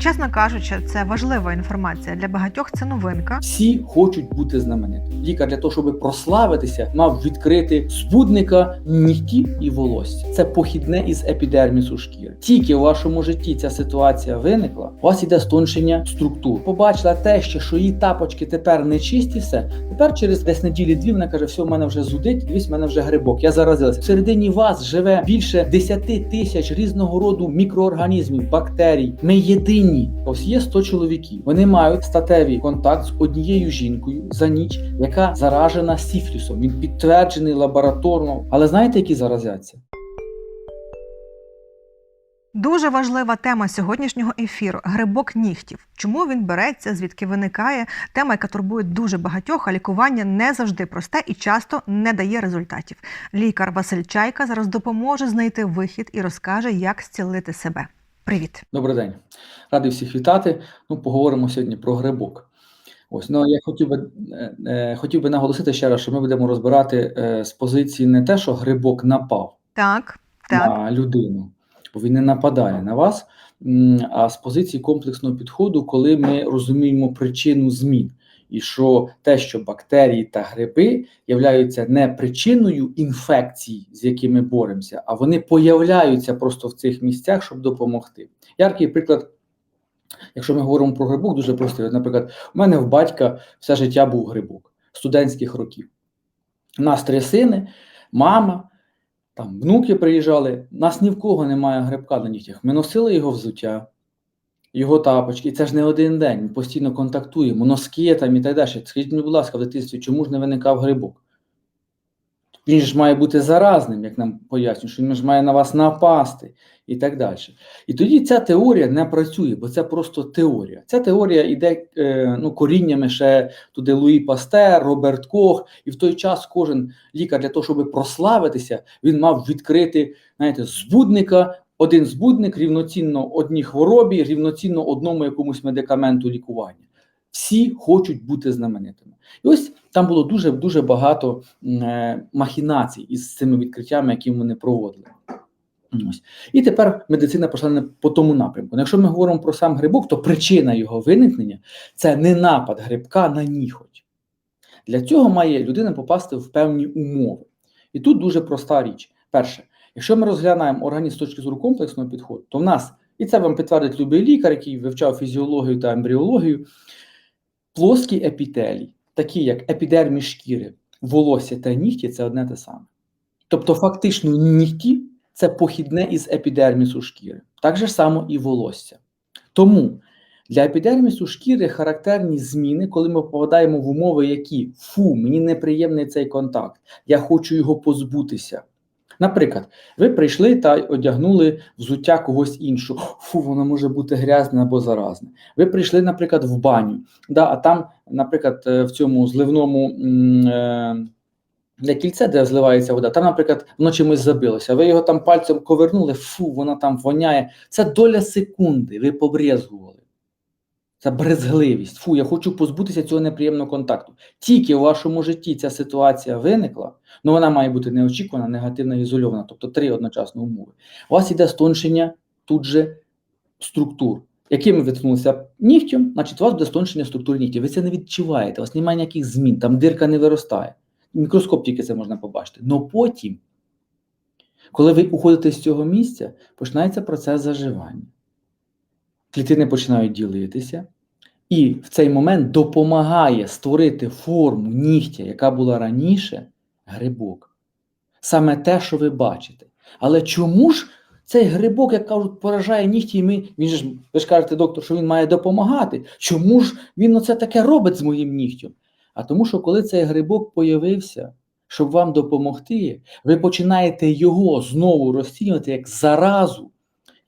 Чесно кажучи, це важлива інформація для багатьох. Це новинка. Всі хочуть бути знаменитим. Лікар для того, щоб прославитися, мав відкрити збудника нігтів і волосся. Це похідне із епідермісу шкіри. Тільки у вашому житті ця ситуація виникла, у вас іде стоншення структур. Побачила те, що її тапочки тепер не чисті, все тепер через десь неділі дві вона каже: все, в мене вже зудить, дивись, в мене вже грибок. Я заразилася. Всередині вас живе більше 10 тисяч різного роду мікроорганізмів, бактерій. Ми єдині. Ось є 100 чоловіків. Вони мають статевий контакт з однією жінкою за ніч, яка заражена сіфлісом. Він підтверджений лабораторно. Але знаєте, які заразяться? Дуже важлива тема сьогоднішнього ефіру грибок нігтів. Чому він береться, звідки виникає? Тема, яка турбує дуже багатьох, а лікування не завжди просте і часто не дає результатів. Лікар Василь Чайка зараз допоможе знайти вихід і розкаже, як зцілити себе. Привіт! Добрий день, радий всіх вітати. Ну, поговоримо сьогодні про грибок. Ось ну я хотів би е, е, хотів би наголосити ще раз, що ми будемо розбирати е, з позиції не те, що грибок напав Так, так. на людину, бо він не нападає на вас, а з позиції комплексного підходу, коли ми розуміємо причину змін. І що те, що бактерії та гриби являються не причиною інфекцій, з якими боремося, а вони появляються просто в цих місцях, щоб допомогти. Яркий приклад, якщо ми говоримо про грибок, дуже простий. От, Наприклад, у мене в батька все життя був грибок студентських років. У нас три сини, мама, там внуки приїжджали. У нас ні в кого немає грибка на нігтях. Ми носили його взуття, його тапочки. І це ж не один день. Ми постійно контактуємо, носки там і так далі. Скажіть мені, будь ласка, в дитинстві, чому ж не виникав грибок? Він ж має бути заразним, як нам пояснюють, що він ж має на вас напасти і так далі. І тоді ця теорія не працює, бо це просто теорія. Ця теорія йде е, ну, коріннями ще туди Луї Пастер, Роберт Кох, і в той час кожен лікар для того, щоб прославитися, він мав відкрити знаєте, збудника. Один збудник рівноцінно одній хворобі, рівноцінно одному якомусь медикаменту лікування. Всі хочуть бути знаменитими. І ось там було дуже дуже багато е, махінацій із цими відкриттями, які вони проводили. Ось. І тепер медицина пішла по тому напрямку. Ну, Якщо ми говоримо про сам грибок, то причина його виникнення це не напад грибка на ніхоть. Для цього має людина попасти в певні умови. І тут дуже проста річ. Перше, якщо ми розглядаємо організм з точки зору комплексного підходу, то в нас, і це вам підтвердить любий лікар, який вивчав фізіологію та ембріологію, плоскі епітелії, такі як епідерміс шкіри, волосся та нігті це одне те саме. Тобто, фактично, нігті це похідне із епідермісу шкіри. Так же само і волосся. Тому для епідермісу шкіри характерні зміни, коли ми попадаємо в умови, які фу, мені неприємний цей контакт, я хочу його позбутися. Наприклад, ви прийшли та одягнули взуття когось іншого. Фу, воно може бути грязне або заразне. Ви прийшли, наприклад, в баню, да, а там, наприклад, е, в цьому зливному е, де кільце, де зливається вода, там, наприклад, воно чимось забилося. Ви його там пальцем ковернули, фу, воно там воняє. Це доля секунди, ви побрезгували. Це брезгливість. Фу, я хочу позбутися цього неприємного контакту. Тільки у вашому житті ця ситуація виникла, ну вона має бути неочікувана, негативна ізольована, тобто три одночасно умови. У вас іде стоншення тут же структур. Якими ви ткнулися нігтем, значить у вас буде стоншення структур нігтів. Ви це не відчуваєте, у вас немає ніяких змін, там дирка не виростає. Мікроскоп тільки це можна побачити. Но потім, коли ви уходите з цього місця, починається процес заживання. Клітини починають ділитися, і в цей момент допомагає створити форму нігтя, яка була раніше, грибок. Саме те, що ви бачите. Але чому ж цей грибок, як кажуть, поражає нігті, і ми, він ж, ви ж кажете, доктор, що він має допомагати. Чому ж він оце таке робить з моїм нігтем? А тому, що коли цей грибок появився, щоб вам допомогти, ви починаєте його знову розцінювати як заразу,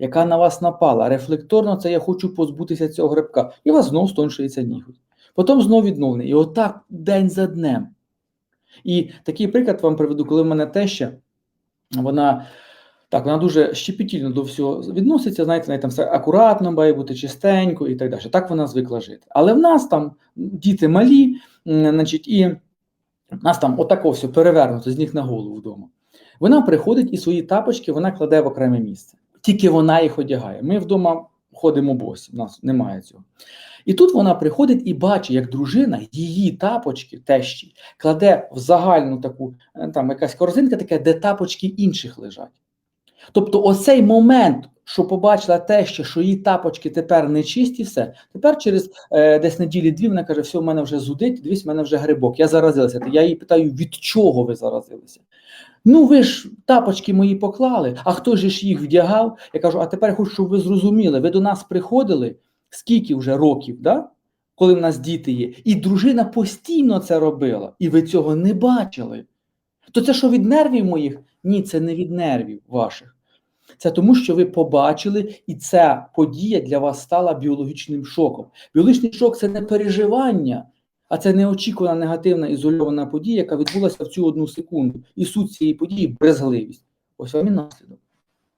яка на вас напала. Рефлекторно це я хочу позбутися цього грибка. І у вас знову стоншується ніготь. Потім знову відновлення. І отак день за днем. І такий приклад вам приведу, коли в мене теща, вона. Так, вона дуже щепетільно до всього відноситься, знаєте, неї там все акуратно має бути чистенько і так далі. Так вона звикла жити. Але в нас там діти малі, значить, і в нас там отако все перевернуто з ніг на голову вдома. Вона приходить і свої тапочки вона кладе в окреме місце. Тільки вона їх одягає. Ми вдома ходимо босі. У нас немає цього. І тут вона приходить і бачить, як дружина її тапочки, тещі, кладе в загальну таку, е, там якась корзинка, така, де тапочки інших лежать. Тобто, оцей момент, що побачила теща, що її тапочки тепер не чисті, все, тепер через е, десь неділі-дві вона каже, все, в мене вже зудить, дивись, в мене вже грибок, я заразилася. Я її питаю, від чого ви заразилися? Ну, ви ж тапочки мої поклали, а хто ж їх вдягав? Я кажу, а тепер хочу, щоб ви зрозуміли, ви до нас приходили скільки вже років, да? коли в нас діти є, і дружина постійно це робила, і ви цього не бачили. То це що від нервів моїх? Ні, це не від нервів ваших. Це тому, що ви побачили, і ця подія для вас стала біологічним шоком. Біологічний шок це не переживання, а це неочікувана негативна ізольована подія, яка відбулася в цю одну секунду. І суть цієї події брезгливість. Ось вам і наслідок.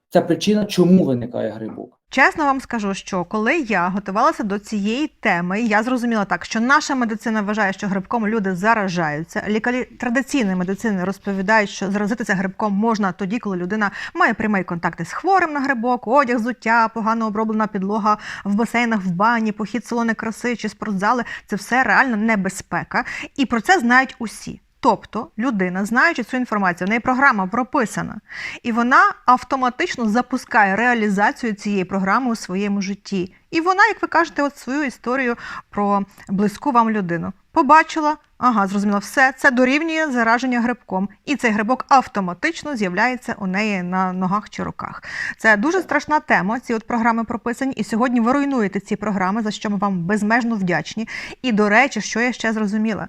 Це причина, чому виникає грибок. Чесно вам скажу, що коли я готувалася до цієї теми, я зрозуміла так, що наша медицина вважає, що грибком люди заражаються. Лікарі традиційної медицини розповідають, що заразитися грибком можна тоді, коли людина має прямий контакти з хворим на грибок, одяг, зуття, погано оброблена підлога в басейнах, в бані, похід салони краси чи спортзали. Це все реально небезпека, і про це знають усі. Тобто людина, знаючи цю інформацію, в неї програма прописана, і вона автоматично запускає реалізацію цієї програми у своєму житті. І вона, як ви кажете, от свою історію про близьку вам людину побачила, ага, зрозуміло, все це дорівнює зараження грибком, і цей грибок автоматично з'являється у неї на ногах чи руках. Це дуже страшна тема. Ці от програми прописані. І сьогодні ви руйнуєте ці програми, за що ми вам безмежно вдячні. І до речі, що я ще зрозуміла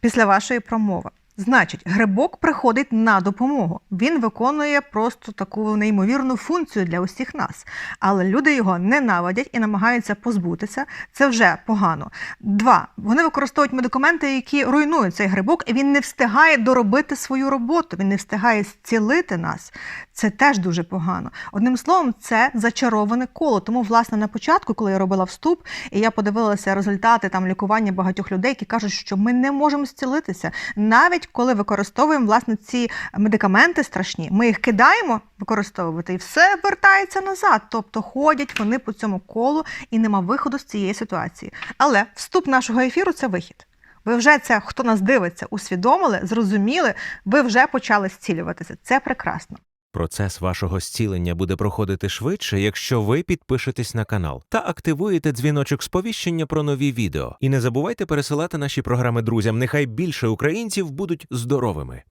після вашої промови. Значить, грибок приходить на допомогу. Він виконує просто таку неймовірну функцію для усіх нас. Але люди його ненавидять і намагаються позбутися. Це вже погано. Два. Вони використовують медикаменти, які руйнують цей грибок, і він не встигає доробити свою роботу, він не встигає зцілити нас. Це теж дуже погано. Одним словом, це зачароване коло. Тому, власне, на початку, коли я робила вступ, і я подивилася результати там лікування багатьох людей, які кажуть, що ми не можемо зцілитися, навіть коли використовуємо власне ці медикаменти страшні, ми їх кидаємо використовувати, і все вертається назад. Тобто ходять вони по цьому колу і нема виходу з цієї ситуації. Але вступ нашого ефіру це вихід. Ви вже це, хто нас дивиться, усвідомили, зрозуміли, ви вже почали зцілюватися. Це прекрасно. Процес вашого зцілення буде проходити швидше, якщо ви підпишетесь на канал та активуєте дзвіночок сповіщення про нові відео. І не забувайте пересилати наші програми друзям. Нехай більше українців будуть здоровими.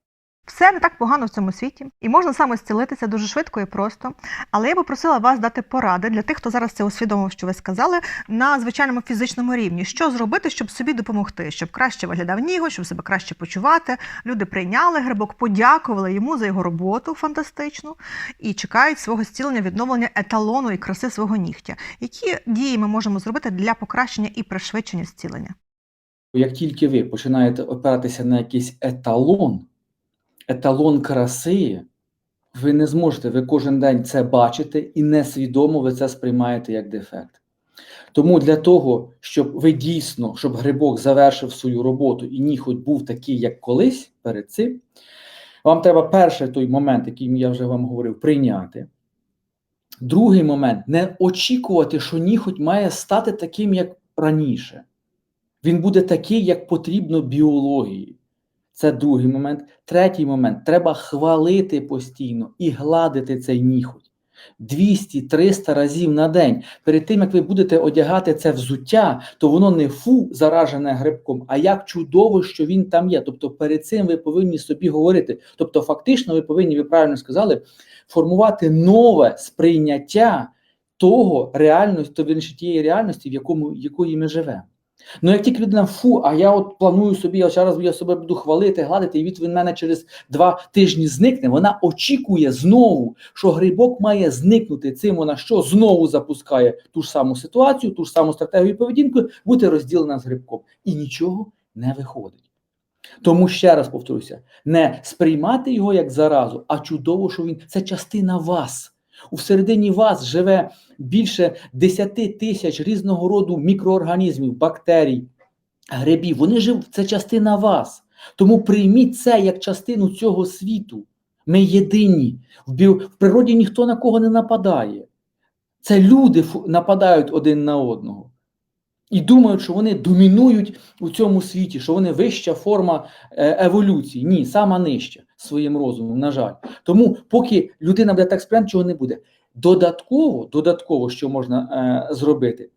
Все не так погано в цьому світі, і можна саме зцілитися дуже швидко і просто. Але я би просила вас дати поради для тих, хто зараз це усвідомив, що ви сказали, на звичайному фізичному рівні. Що зробити, щоб собі допомогти, щоб краще виглядав ніго, щоб себе краще почувати. Люди прийняли грибок, подякували йому за його роботу фантастичну і чекають свого зцілення, відновлення еталону і краси свого нігтя. Які дії ми можемо зробити для покращення і пришвидшення зцілення? Як тільки ви починаєте опиратися на якийсь еталон, еталон краси, ви не зможете, ви кожен день це бачите і несвідомо ви це сприймаєте як дефект. Тому для того, щоб ви дійсно, щоб грибок завершив свою роботу і ніхоть був такий, як колись перед цим, вам треба перший той момент, який я вже вам говорив, прийняти. Другий момент не очікувати, що ніхоть має стати таким, як раніше. Він буде такий, як потрібно біології. Це другий момент. Третій момент треба хвалити постійно і гладити цей ніхоть 200-300 разів на день. Перед тим як ви будете одягати це взуття, то воно не фу заражене грибком, а як чудово, що він там є. Тобто, перед цим ви повинні собі говорити. Тобто, фактично, ви повинні, ви правильно сказали, формувати нове сприйняття того реальності, то тієї реальності, в якому якої ми живемо. Ну, як тільки людина фу, а я от планую собі, я зараз я себе буду хвалити, гладити, і від він мене через два тижні зникне. Вона очікує знову, що грибок має зникнути. Цим вона що знову запускає ту ж саму ситуацію, ту ж саму стратегію поведінки, бути розділена з грибком. І нічого не виходить. Тому ще раз повторюся: не сприймати його як заразу, а чудово, що він це частина вас. У всередині вас живе більше 10 тисяч різного роду мікроорганізмів, бактерій, грибів. Вони живуть, це частина вас. Тому прийміть це як частину цього світу. Ми єдині. В природі ніхто на кого не нападає. Це люди нападають один на одного і думають, що вони домінують у цьому світі, що вони вища форма е, еволюції. Ні, сама нижча своїм розумом, на жаль. Тому, поки людина буде так експеримент, чого не буде. Додатково, додатково, що можна е, зробити,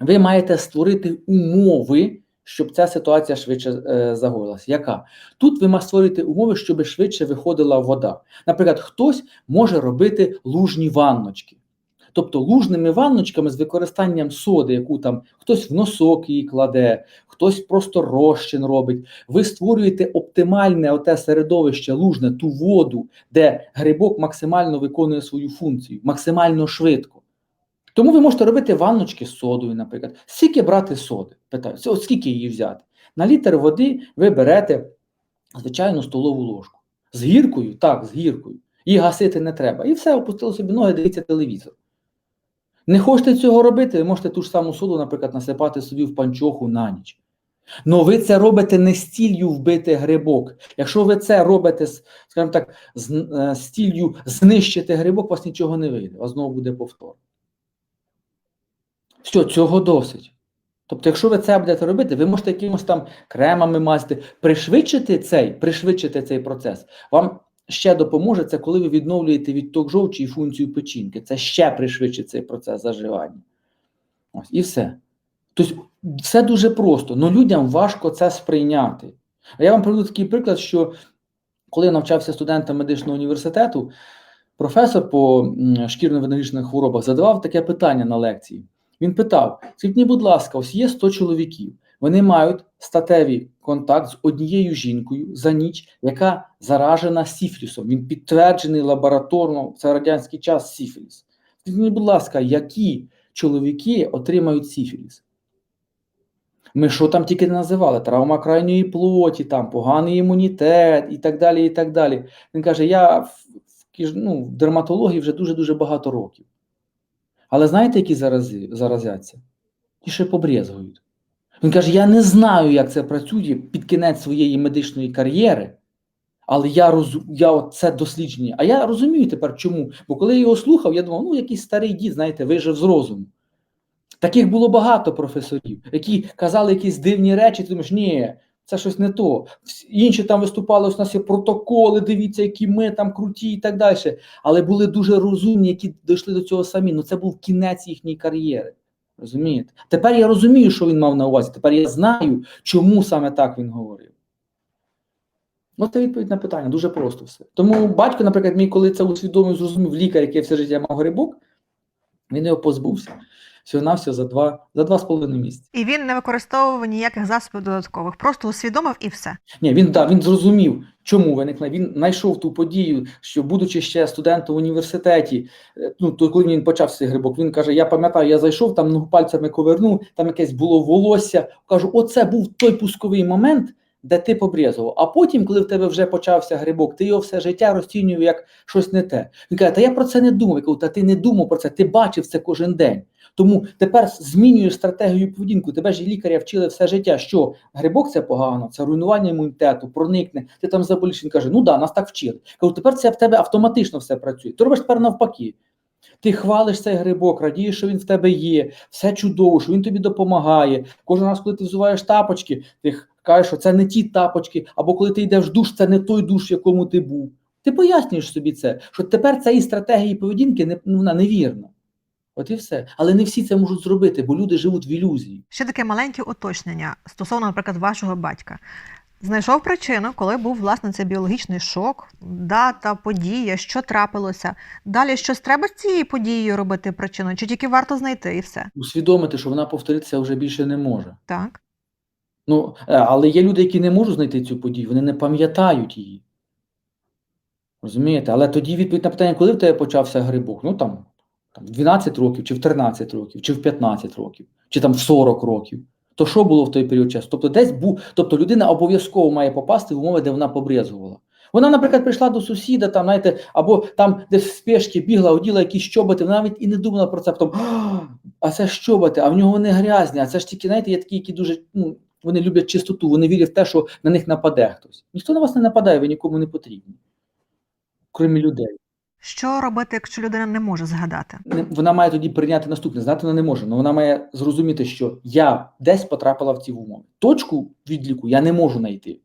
ви маєте створити умови, щоб ця ситуація швидше е, загоїлася. Яка? Тут ви маєте створити умови, щоб швидше виходила вода. Наприклад, хтось може робити лужні ванночки. Тобто лужними ванночками з використанням соди, яку там хтось в носок її кладе, хтось просто розчин робить. Ви створюєте оптимальне оте середовище лужне, ту воду, де грибок максимально виконує свою функцію, максимально швидко. Тому ви можете робити ванночки з содою, наприклад. Скільки брати соди? Питаю, «Це от скільки її взяти? На літр води ви берете звичайну столову ложку. З гіркою, так, з гіркою. Її гасити не треба. І все, опустили собі ноги, дивіться телевізор. Не хочете цього робити, ви можете ту ж саму соду, наприклад, насипати собі в панчоху на ніч. Но ви це робите не з ціллю вбити грибок. Якщо ви це робите, скажімо так, з, е, з ціллю знищити грибок, у вас нічого не вийде, у вас знову буде повтор. Все, цього досить. Тобто, якщо ви це будете робити, ви можете якимось там кремами мазати, пришвидшити цей, пришвидшити цей процес. Вам ще допоможе це, коли ви відновлюєте відток жовчі і функцію печінки. Це ще пришвидшить цей процес заживання. Ось і все. Тобто, все дуже просто, але людям важко це сприйняти. А я вам приведу такий приклад, що коли я навчався студентам медичного університету, професор по шкірно-венеричних хворобах задавав таке питання на лекції. Він питав: скажіть будь ласка, ось є 100 чоловіків. Вони мають статевий контакт з однією жінкою за ніч, яка заражена сіфілісом. Він підтверджений лабораторно це радянський час сіфіліс. Скажіть будь ласка, які чоловіки отримають сіфіліс? Ми що там тільки не називали? Травма крайньої плоті, там поганий імунітет і так далі. і так далі. Він каже: я в, ну, в дерматології вже дуже-дуже багато років. Але знаєте, які зарази, заразяться? Ті ще побрезгують. Він каже: я не знаю, як це працює під кінець своєї медичної кар'єри, але я роз... я от це дослідження. А я розумію тепер чому. Бо коли я його слухав, я думав, ну якийсь старий дід, знаєте, вижив з розуму. Таких було багато професорів, які казали якісь дивні речі, ти думаєш, ні, це щось не то. Інші там виступали, у нас є протоколи, дивіться, які ми там круті і так далі. Але були дуже розумні, які дійшли до цього самі. Ну це був кінець їхньої кар'єри. Розумієте? Тепер я розумію, що він мав на увазі. Тепер я знаю, чому саме так він говорив. Ну, це відповідь на питання, дуже просто все. Тому батько, наприклад, мій, коли це усвідомив, зрозумів лікар, який все життя мав грибок, він його позбувся. Всього навсього за два, за два з половиною місяці. І він не використовував ніяких засобів додаткових, просто усвідомив і все. Ні, він да, він зрозумів, чому виникла. Він знайшов ту подію, що, будучи ще студентом в університеті, е, ну то коли він почав цей грибок, він каже: Я пам'ятаю, я зайшов там ногу пальцями ковернув, там якесь було волосся. Кажу, оце був той пусковий момент, де ти побрезував. А потім, коли в тебе вже почався грибок, ти його все життя розцінював як щось не те. Він каже, та я про це не думав. Я кажу, та ти не думав про це, ти бачив це кожен день. Тому тепер змінюєш стратегію поведінку. Тебе ж лікаря вчили все життя, що грибок це погано, це руйнування імунітету, проникне, ти там заболіш. Він каже, ну да, нас так вчили. Кажу, тепер це в тебе автоматично все працює. Ти робиш тепер навпаки. Ти хвалиш цей грибок, радієш, що він в тебе є, все чудово, що він тобі допомагає. Кожен раз, коли ти взуваєш тапочки, ти кажеш, що це не ті тапочки, або коли ти йдеш в душ, це не той душ, в якому ти був. Ти пояснюєш собі це, що тепер цієї стратегії поведінки не, ну, вона невірна. От і все. Але не всі це можуть зробити, бо люди живуть в ілюзії. Ще таке маленьке уточнення стосовно, наприклад, вашого батька. Знайшов причину, коли був власне цей біологічний шок, дата, подія, що трапилося. Далі щось треба з цією подією робити причиною, чи тільки варто знайти і все. Усвідомити, що вона повторитися вже більше не може. Так. Ну, е, але є люди, які не можуть знайти цю подію, вони не пам'ятають її. Розумієте? Але тоді відповідь на питання, коли в тебе почався грибок? Ну там, там в 12 років, чи в 13 років, чи в 15 років, чи там в 40 років. То що було в той період часу? Тобто, десь був, тобто людина обов'язково має попасти в умови, де вона побрезгувала. Вона, наприклад, прийшла до сусіда, там, знаєте, або там десь в спешки бігла, оділа якісь чоботи, вона навіть і не думала про це. Потім, «А, це ж а в нього вони грязні, а це ж тільки, знаєте, є такі, які дуже, ну, вони люблять чистоту, вони вірять в те, що на них нападе хтось. Ніхто на вас не нападає, ви нікому не потрібні, крім людей. Що робити, якщо людина не може згадати? Вона має тоді прийняти наступне. Знати вона не може, але вона має зрозуміти, що я десь потрапила в ці умови. Точку відліку я не можу знайти.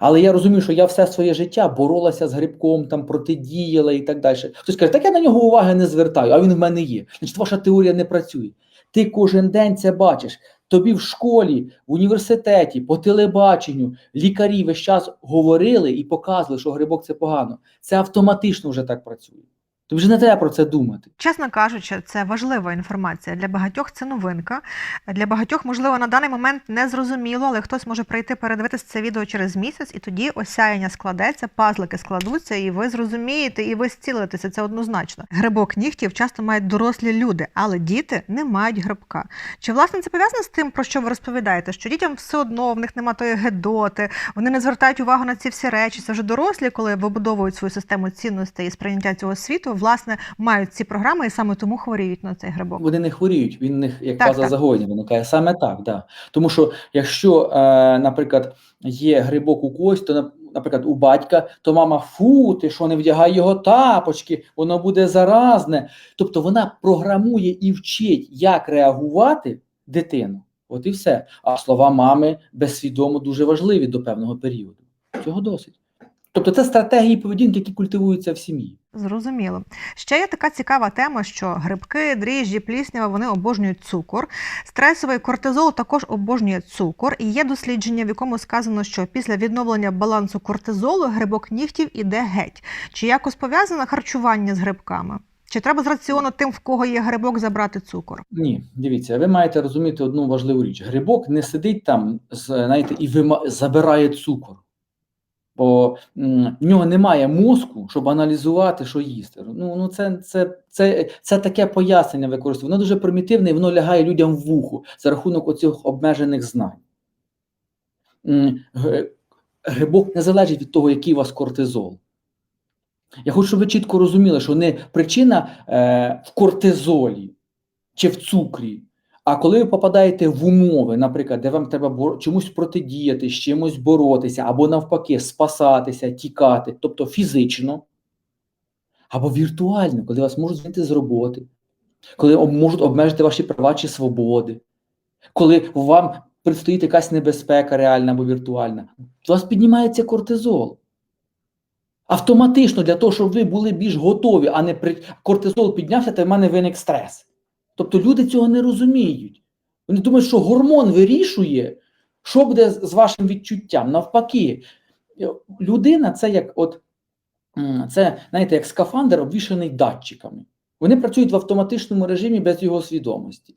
Але я розумію, що я все своє життя боролася з грибком, там протидіяла і так далі. Хтось каже, так я на нього уваги не звертаю, а він в мене є. Значить, ваша теорія не працює. Ти кожен день це бачиш. Тобі в школі, в університеті, по телебаченню лікарі весь час говорили і показували, що грибок це погано. Це автоматично вже так працює. Тобі вже не треба про це думати. Чесно кажучи, це важлива інформація. Для багатьох це новинка. Для багатьох, можливо, на даний момент не зрозуміло, але хтось може прийти передивитися це відео через місяць, і тоді осяяння складеться, пазлики складуться, і ви зрозумієте, і ви зцілитеся. Це однозначно. Грибок нігтів часто мають дорослі люди, але діти не мають грибка. Чи власне це пов'язано з тим, про що ви розповідаєте? Що дітям все одно в них немає тої гедоти, вони не звертають увагу на ці всі речі. Це вже дорослі, коли вибудовують свою систему цінностей і сприйняття цього світу, власне, мають ці програми і саме тому хворіють на цей грибок. Вони не хворіють, він них як Так, фаза так. загоєння виникає. Саме так, да. Тому що якщо, е, наприклад, є грибок у когось, то наприклад, у батька, то мама фу, ти що не вдягай його тапочки, воно буде заразне. Тобто вона програмує і вчить, як реагувати дитину. От і все. А слова мами безсвідомо дуже важливі до певного періоду. Цього досить. Тобто це стратегії поведінки, які культивуються в сім'ї. Зрозуміло. Ще є така цікава тема, що грибки, дріжджі, пліснява вони обожнюють цукор. Стресовий кортизол також обожнює цукор. І є дослідження, в якому сказано, що після відновлення балансу кортизолу грибок нігтів іде геть. Чи якось пов'язане харчування з грибками? Чи треба з раціону тим, в кого є грибок, забрати цукор? Ні, дивіться, ви маєте розуміти одну важливу річ. Грибок не сидить там, знаєте, і вима... забирає цукор. Бо в нього немає мозку, щоб аналізувати, що їсти. Ну, ну це, це, це, це таке пояснення використовує. Воно дуже примітивне і воно лягає людям в вухо за рахунок оцих обмежених знань. Грибок не залежить від того, який у вас кортизол. Я хочу, щоб ви чітко розуміли, що не причина е, в кортизолі чи в цукрі. А коли ви попадаєте в умови, наприклад, де вам треба чомусь протидіяти, з чимось боротися, або навпаки, спасатися, тікати, тобто фізично, або віртуально, коли вас можуть зняти з роботи, коли можуть обмежити ваші права чи свободи, коли вам предстоїть якась небезпека реальна або віртуальна, у вас піднімається кортизол. Автоматично для того, щоб ви були більш готові, а не при... кортизол піднявся, то в мене виник стрес. Тобто люди цього не розуміють. Вони думають, що гормон вирішує, що буде з вашим відчуттям. Навпаки, е, людина це як от це, знаєте, як скафандр, обвішаний датчиками. Вони працюють в автоматичному режимі без його свідомості.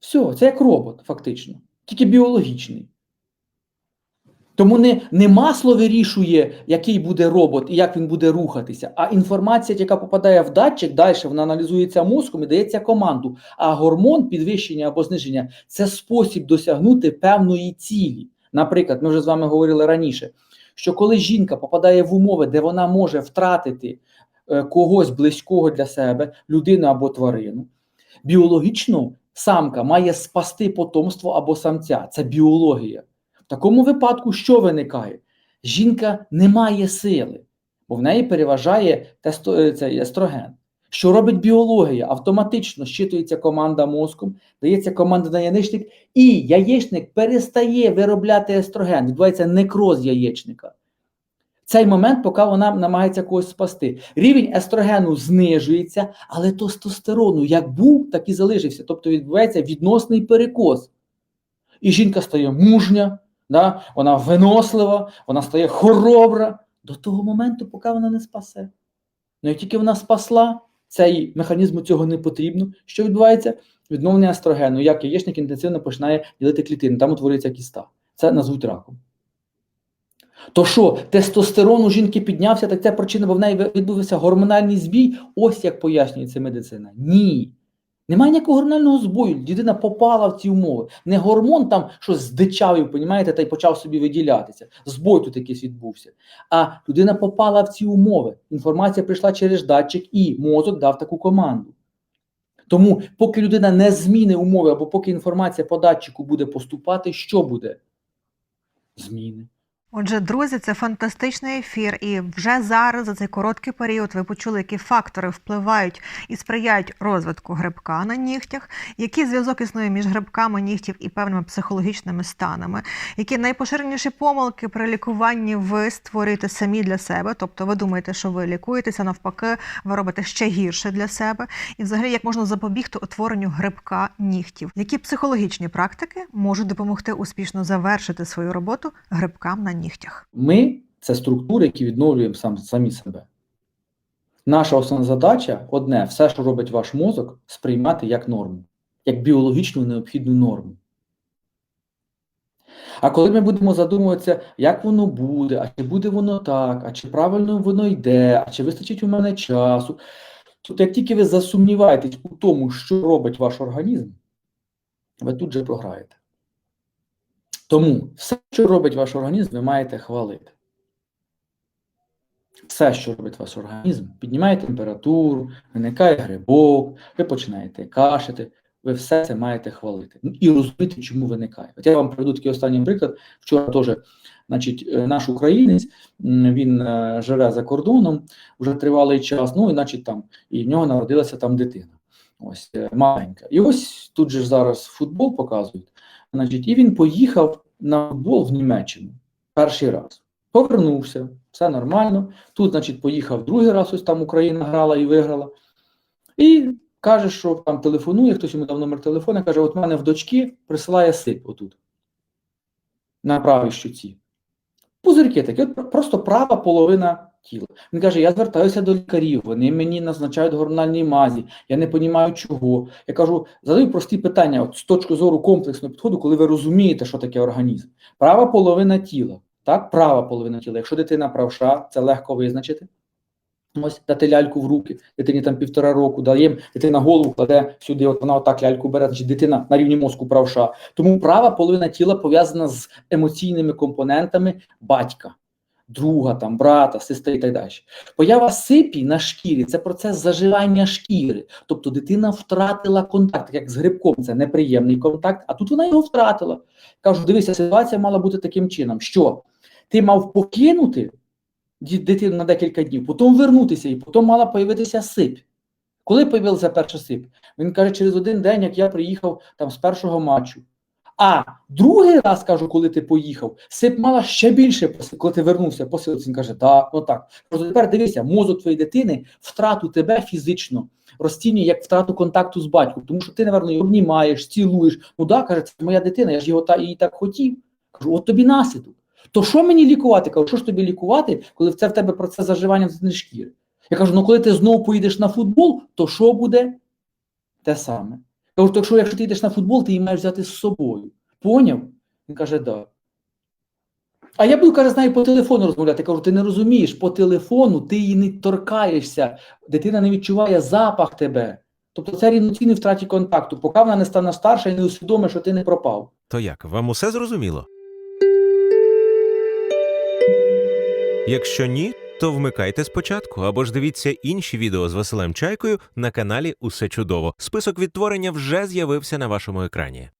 Все, це як робот, фактично, тільки біологічний. Тому не, не масло вирішує, який буде робот і як він буде рухатися, а інформація, яка попадає в датчик, далі вона аналізується мозком і дається команду. А гормон підвищення або зниження це спосіб досягнути певної цілі. Наприклад, ми вже з вами говорили раніше, що коли жінка попадає в умови, де вона може втратити е, когось близького для себе, людину або тварину, біологічно самка має спасти потомство або самця. Це біологія. Такому випадку що виникає? Жінка не має сили, бо в неї переважає е, цей естроген. Що робить біологія? Автоматично щитується команда мозком, дається команда на яєчник, і яєчник перестає виробляти естроген. Відбувається некроз яєчника. Цей момент, поки вона намагається когось спасти. Рівень естрогену знижується, але тестостерону як був, так і залишився. Тобто відбувається відносний перекос. І жінка стає мужня, да? вона винослива, вона стає хоробра до того моменту, поки вона не спасе. Ну як тільки вона спасла, цей механізму цього не потрібно. Що відбувається? Відновлення естрогену, як яєчник інтенсивно починає ділити клітини, там утворюється кіста. Це назвуть раком. То що, тестостерон у жінки піднявся, так це причина, бо в неї відбувся гормональний збій. Ось як пояснюється медицина. Ні. Немає ніякого гормонального збою. Людина попала в ці умови. Не гормон там щось здичавив, понімаєте, та й почав собі виділятися. Збой тут якийсь відбувся. А людина попала в ці умови. Інформація прийшла через датчик, і мозок дав таку команду. Тому, поки людина не зміни умови, або поки інформація по датчику буде поступати, що буде? Зміни. Отже, друзі, це фантастичний ефір, і вже зараз за цей короткий період ви почули, які фактори впливають і сприяють розвитку грибка на нігтях, який зв'язок існує між грибками нігтів і певними психологічними станами, які найпоширеніші помилки при лікуванні ви створюєте самі для себе, тобто ви думаєте, що ви лікуєтеся, навпаки, ви робите ще гірше для себе, і взагалі як можна запобігти утворенню грибка нігтів, які психологічні практики можуть допомогти успішно завершити свою роботу грибкам на нігтях. Ми це структури, які відновлюємо сам, самі себе. Наша основна задача одне: все, що робить ваш мозок, сприймати як норму, як біологічну необхідну норму. А коли ми будемо задумуватися, як воно буде, а чи буде воно так, а чи правильно воно йде, а чи вистачить у мене часу, то як тільки ви засумніваєтесь у тому, що робить ваш організм, ви тут же програєте. Тому все, що робить ваш організм, ви маєте хвалити. Все, що робить ваш організм, піднімає температуру, виникає грибок, ви починаєте кашляти, ви все це маєте хвалити. Ну, і розуміти, чому виникає. От я вам приведу такий останній приклад. Вчора теж значить, е, наш українець, він е, живе за кордоном вже тривалий час, ну і значить там, і в нього народилася там дитина. Ось е, маленька. І ось тут же зараз футбол показують. Значить, і він поїхав на футбол в Німеччину перший раз. Повернувся, все нормально. Тут, значить, поїхав другий раз, ось там Україна грала і виграла. І каже, що там телефонує, хтось йому дав номер телефона, каже: от мене в дочки присилає сип отут. На правій щуці. Пузирки такі, от просто права половина тіла. Він каже: я звертаюся до лікарів, вони мені назначають гормональні мазі, я не розумію чого. Я кажу, задаю прості питання от з точки зору комплексного підходу, коли ви розумієте, що таке організм. Права половина тіла. Так, права половина тіла. Якщо дитина правша, це легко визначити. Ось дати ляльку в руки, дитині там півтора року даємо, дитина голову кладе сюди, от вона отак ляльку бере, значить дитина на рівні мозку правша. Тому права половина тіла пов'язана з емоційними компонентами батька, друга, там, брата, сестри і так далі. Поява сипі на шкірі це процес заживання шкіри. Тобто дитина втратила контакт, як з грибком, це неприємний контакт, а тут вона його втратила. Кажу, дивися, ситуація мала бути таким чином, що ти мав покинути дитину на декілька днів, потім вернутися, і потім мала появитися сип. Коли появився перший сип? Він каже, через один день, як я приїхав там з першого матчу. А другий раз кажу, коли ти поїхав, сип мала ще більше, коли ти вернувся, посилиться. Він каже, так, ну так. Просто тепер дивися, мозок твоєї дитини втрату тебе фізично розцінює як втрату контакту з батьком, тому що ти, напевно, його обнімаєш, цілуєш. Ну да, каже, це моя дитина, я ж його та її так хотів. Кажу, от тобі наслідок. То що мені лікувати? Кажу, що ж тобі лікувати, коли це в тебе процес заживання дитини шкіри? Я кажу, ну коли ти знову поїдеш на футбол, то що буде? Те саме. Кажу, то якщо, якщо ти йдеш на футбол, ти її маєш взяти з собою. Поняв? Він каже, да. А я буду, каже, з нею по телефону розмовляти. Кажу, ти не розумієш, по телефону ти її не торкаєшся, дитина не відчуває запах тебе. Тобто це рівноцінний втраті контакту, поки вона не стане старша і не усвідомить, що ти не пропав. То як, вам усе зрозуміло? Якщо ні, то вмикайте спочатку або ж дивіться інші відео з Василем Чайкою на каналі Усе чудово. Список відтворення вже з'явився на вашому екрані.